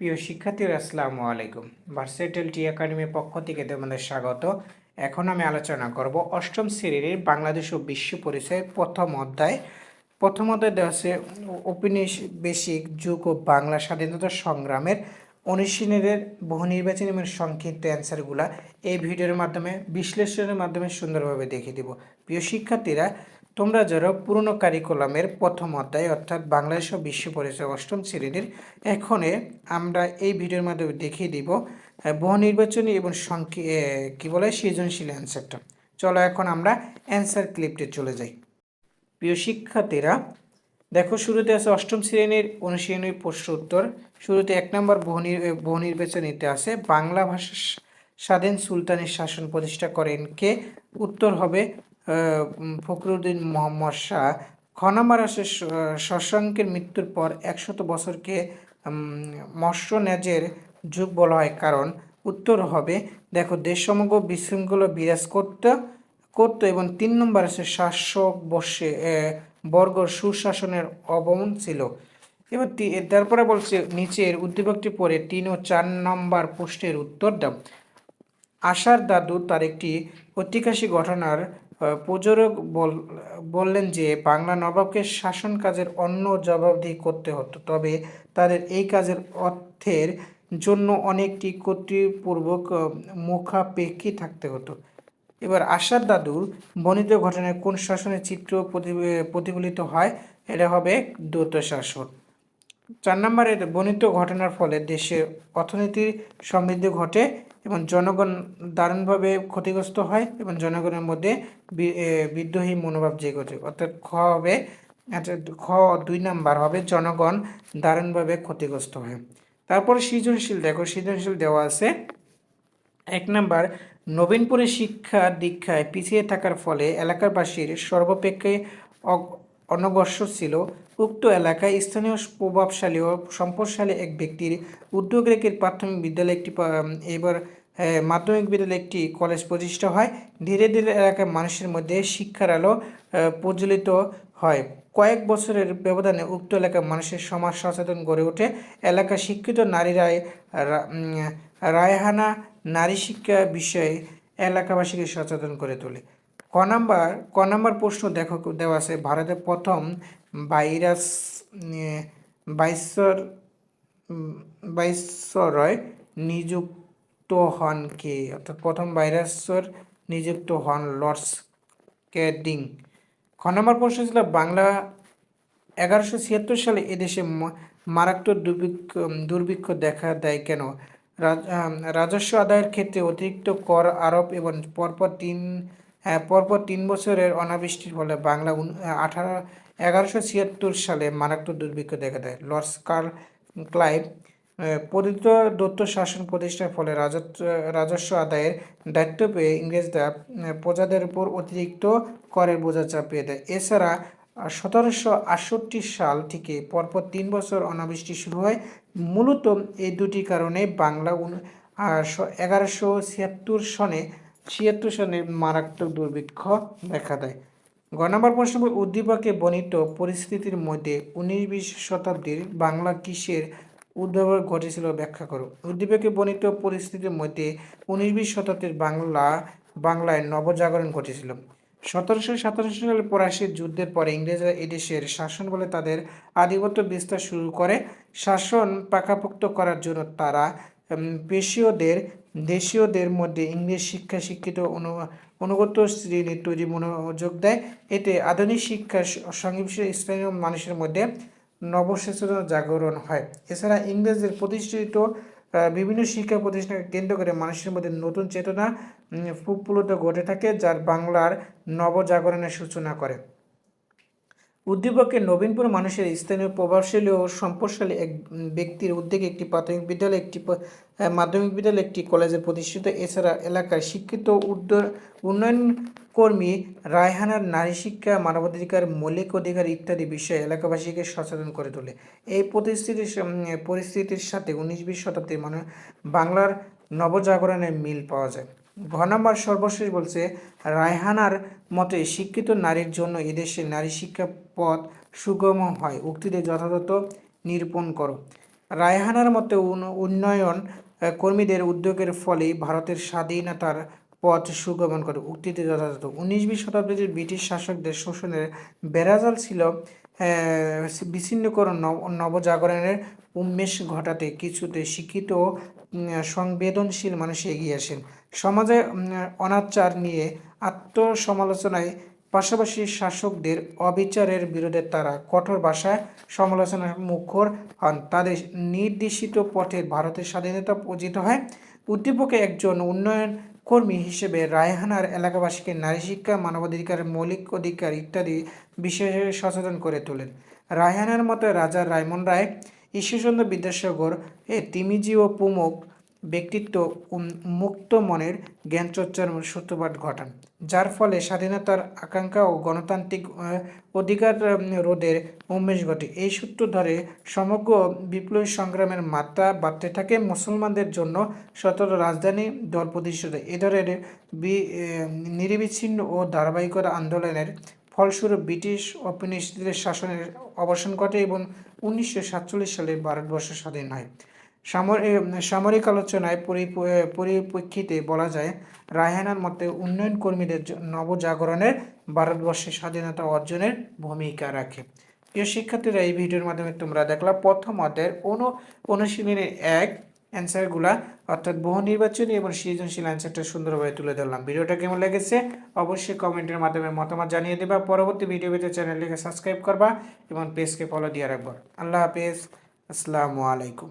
প্রিয় শিক্ষার্থীরা, আসসালামু আলাইকুম। ভার্সেটেল টি একাডেমির পক্ষ থেকে তোমাদের স্বাগত। এখন আমি আলোচনা করব অষ্টম শ্রেণির বাংলাদেশ ও বিশ্ব পরিচয়ের প্রথম অধ্যায়। প্রথম অধ্যায় দেওয়া আছে, ঔপনিবেশিক যুগ ও বাংলা স্বাধীনতা সংগ্রামের অনুশীলনের বহু নির্বাচনী এবং সংক্ষিপ্ত অ্যান্সারগুলা এই ভিডিওর মাধ্যমে, বিশ্লেষণের মাধ্যমে সুন্দরভাবে দেখিয়ে দিব। প্রিয় শিক্ষার্থীরা তোমরা যারা পুরনো কারিকুলামের প্রথম অধ্যায় অর্থাৎ বাংলাদেশ ও বিশ্ব পরিচয় অষ্টম শ্রেণির এখনে আমরা এই ভিডিওর মাধ্যমে দেখিয়ে দিব আহ, বহু নির্বাচনী এবং সংক্ষি কী বলে সৃজনশীল অ্যান্সারটা চলো এখন আমরা অ্যান্সার ক্লিপটে চলে যাই। প্রিয় শিক্ষার্থীরা দেখো শুরুতে আছে অষ্টম শ্রেণির অনুশীলনী প্রশ্ন উত্তর। শুরুতে এক নম্বর বহু নির- বহু নির্বাচনীতে আছে বাংলা ভাষা স্বাধীন সুলতানের শাসন প্রতিষ্ঠা করেন কে? উত্তর হবে ফখরুদ্দিন মোহাম্মদ শাহ খ নম্বর আছে শ- শশাঙ্কের মৃত্যুর পর একশত বছরকে মৎস্য ন্যাজের যুগ বলা হয়। কারণ উত্তর হবে, দেখো দেশ সমগ্র বিশৃঙ্খলা বিরাজ করতে করতো এবং তিন নম্বর আছে শাসক বর্ষে বর্গ সুশাসনের অবমন ছিল। এবার তারপরে বলছে, নিচের উদ্দীপকটি পড়ে তিন ও চার নম্বর প্রশ্নের উত্তর দাও আশার দাদু তার একটি ঐতিহাসিক ঘটনার বল- বললেন যে, বাংলা নবাবকে শাসন কাজের অন্য জবাবদিহি করতে হতো। তবে তাদের এই কাজের অর্থের জন্য অনেকটি কর্তৃপূর্বক মুখাপেক্ষী থাকতে হতো। এবার আশার দাদুর বর্ণিত ঘটনায় কোন শাসনের চিত্র প্রতি- প্রতিফলিত হয়, এটা হবে দ্রুত শাসন চার নম্বরের বর্ণিত ঘটনার ফলে দেশের অর্থনীতির সমৃদ্ধি ঘটে এবং জনগণ দারুণভাবে ক্ষতিগ্রস্ত হয় এবং জনগণের মধ্যে বিদ্রোহী মনোভাব জেগে ওঠে। অর্থাৎ খ হবে আচ্ছা খ দুই নাম্বার হবে, জনগণ দারুণভাবে ক্ষতিগ্রস্ত হয়। তারপরে সৃজনশীল, দেখো সৃজনশীল দেওয়া আছে। এক নাম্বার, নবীনপুরে শিক্ষা দীক্ষায় পিছিয়ে থাকার ফলে এলাকাবাসীর সর্বাপেক্ষে অনগ্রসর ছিল। উক্ত এলাকায় স্থানীয় প্রভাবশালী ও সম্পদশালী এক ব্যক্তির উদ্যোগ রেখে প্রাথমিক বিদ্যালয় একটি এবার মাধ্যমিক বিদ্যালয়ে একটি কলেজ প্রতিষ্ঠা হয়। ধীরে ধীরে এলাকার মানুষের মধ্যে শিক্ষার আলো প্রজ্বলিত হয়। কয়েক বছরের ব্যবধানে উক্ত এলাকার মানুষের সমাজ সচেতন গড়ে ওঠে। এলাকার শিক্ষিত নারীরাই রায়হানা নারী শিক্ষা বিষয়ে এলাকাবাসীকে সচেতন করে তোলে। ক নাম্বার ক নাম্বার প্রশ্ন দেখো, দেওয়া আছে ভারতের প্রথম ভাইরাস বাইশ্বর ভাইসরয় নিযুক্ত হন কে? অর্থাৎ প্রথম ভাইরাসর নিযুক্ত হন লর্ডস ক্যাডিং খ নম্বর প্রশ্ন ছিল, বাংলা এগারোশো ছিয়াত্তর সালে এদেশে মারাত্মক দুর্ভিক্ষ দুর্ভিক্ষ দেখা দেয় কেন? রাজস্ব আদায়ের ক্ষেত্রে অতিরিক্ত কর আরোপ এবং পরপর তিন হ্যাঁ, পরপর তিন বছরের অনাবৃষ্টির ফলে বাংলা আঠারো এগারোশো ছিয়াত্তর সালে মারাত্মক দুর্ভিক্ষ দেখা দেয়। লর্ডস কার্ল ক্লাইভ পতিত দত্ত শাসন প্রতিষ্ঠার ফলে রাজত্ব রাজস্ব আদায়ের দায়িত্ব পেয়ে ইংরেজরা প্রজাদের উপর অতিরিক্ত করের বোঝা চাপিয়ে দেয়। এছাড়া সতেরোশো আটষট্টি সাল থেকে পরপর তিন বছর অনাবৃষ্টি শুরু হয়। মূলত এই দুটি কারণে বাংলা এগারোশো ছিয়াত্তর সনে ছিয়াত্তর সনে মারাত্মক দুর্ভিক্ষ দেখা দেয়। গ নম্বর প্রশ্ন উদ্দীপকে বর্ণিত পরিস্থিতির মধ্যে উনিশ বিশ শতাব্দীর বাংলা কিসের উদ্ভাবন ঘটেছিল ব্যাখ্যা করো। উদ্দীপকে বর্ণিত পরিস্থিতির মধ্যে উনিশ বিশ শতাব্দীর বাংলা, বাংলায় নবজাগরণ ঘটেছিল। সতেরোশো সাতাশি সালে পরাশির যুদ্ধের পরে ইংরেজরা এদেশের শাসন বলে তাদের আধিপত্য বিস্তার শুরু করে। শাসন পাকাপোক্ত করার জন্য তারা পেশীয়দের, দেশীয়দের মধ্যে ইংরেজ শিক্ষা শিক্ষিত অনু, অনুগত শ্রেণির তৈরি মনোযোগ দেয়। এতে আধুনিক শিক্ষার সংমিশ্র স্থানীয় মানুষের মধ্যে নবসচেতন জাগরণ হয়। এছাড়া ইংরেজদের প্রতিষ্ঠিত বিভিন্ন শিক্ষা প্রতিষ্ঠানকে কেন্দ্র করে মানুষের মধ্যে নতুন চেতনা প্রফুল্লতা ঘটে থাকে, যার বাংলার নবজাগরণের সূচনা করে। উদ্দীপকে নবীনপুর মানুষের স্থানীয় প্রভাবশালী ও সম্পদশালী এক ব্যক্তির উদ্যোগে একটি প্রাথমিক বিদ্যালয়, একটি মাধ্যমিক বিদ্যালয়, একটি কলেজে প্রতিষ্ঠিত। এছাড়া এলাকার শিক্ষিত উন্নয়ন কর্মী রায়হানার নারী শিক্ষা, মানবাধিকার, মৌলিক অধিকার ইত্যাদি বিষয়ে এলাকাবাসীকে সচেতন করে তোলে। এই পরিস্থিতির পরিস্থিতির সাথে উনিশ বিশ শতাব্দীর মানে বাংলার নবজাগরণের মিল পাওয়া যায়। ঘ নম্বর সর্বশেষ বলছে, রায়হানার মতে শিক্ষিত নারীর জন্য এদেশে নারী শিক্ষা পথ সুগম হয়। উক্তিতে যথাযথ নিরূপণ করো। রায়হানার মতে উন- উন্নয়ন কর্মীদের উদ্যোগের ফলেই ভারতের স্বাধীনতার পথ সুগমন করে। উক্তিতে যথাযথ। উনিশ বিশ শতাব্দীর ব্রিটিশ শাসকদের শোষণের বেড়াজাল ছিল বিচ্ছিন্নকরণ, নব- নবজাগরণের উন্মেষ ঘটাতে কিছুতে শিক্ষিত সংবেদনশীল মানুষ এগিয়ে আসেন। সমাজে অনাচার নিয়ে আত্মসমালোচনায় পাশাপাশি শাসকদের অবিচারের বিরুদ্ধে তারা কঠোর ভাষায় সমালোচনার মুখর হন। তাদের নির্দেশিত পথে ভারতের স্বাধীনতা পূজিত হয়। উদ্দীপকে একজন উন্নয়ন কর্মী হিসেবে রায়হানার এলাকাবাসীকে নারী শিক্ষা, মানবাধিকার, মৌলিক অধিকার ইত্যাদি বিষয়ে সচেতন করে তোলেন। রায়হানার মতো রাজা রায়মন রায়, ঈশ্বরচন্দ্র বিদ্যাসাগর, এ তিমিজি ও প্রমুখ ব্যক্তিত্ব মুক্ত মনের জ্ঞানচর্চার সূত্রপাত ঘটান, যার ফলে স্বাধীনতার আকাঙ্ক্ষা ও গণতান্ত্রিক অধিকার রোধের উন্মেষ ঘটে। এই সূত্র ধরে সমগ্র বিপ্লবী সংগ্রামের মাত্রা বাড়তে থাকে মুসলমানদের জন্য সতত রাজধানী দল প্রতিষ্ঠিত এ ধরনের নিরবিচ্ছিন্ন ও ধারাবাহিকতা আন্দোলনের ফলস্বরূপ ব্রিটিশ ঔপনিবেশিকদের শাসনের অবসান ঘটে এবং উনিশশো সাতচল্লিশ সালে ভারতবর্ষ স্বাধীন হয়। সামরিক আলোচনায় পরিপ- পরিপ্রেক্ষিতে বলা যায়, রায়হানার মতে উন্নয়ন কর্মীদের নবজাগরণের ভারতবর্ষের স্বাধীনতা অর্জনের ভূমিকা রাখে। প্রিয় শিক্ষার্থীরা, এই ভিডিওর মাধ্যমে তোমরা দেখলা প্রথম অধ্যায়ের অনু অনুশীলনের এক অ্যান্সারগুলা, অর্থাৎ বহু নির্বাচনী এবং সৃজনশীল অ্যান্সারটা সুন্দরভাবে তুলে ধরলাম। ভিডিওটা কেমন লেগেছে? অবশ্যই কমেন্টের মাধ্যমে মতামত জানিয়ে দেবা। পরবর্তী ভিডিও পেতে চ্যানেলটিকে সাবস্ক্রাইব করবা এবং পেজকে ফলো দিয়ে রাখবা। আল্লাহ হাফেজ। আসসালামু আলাইকুম।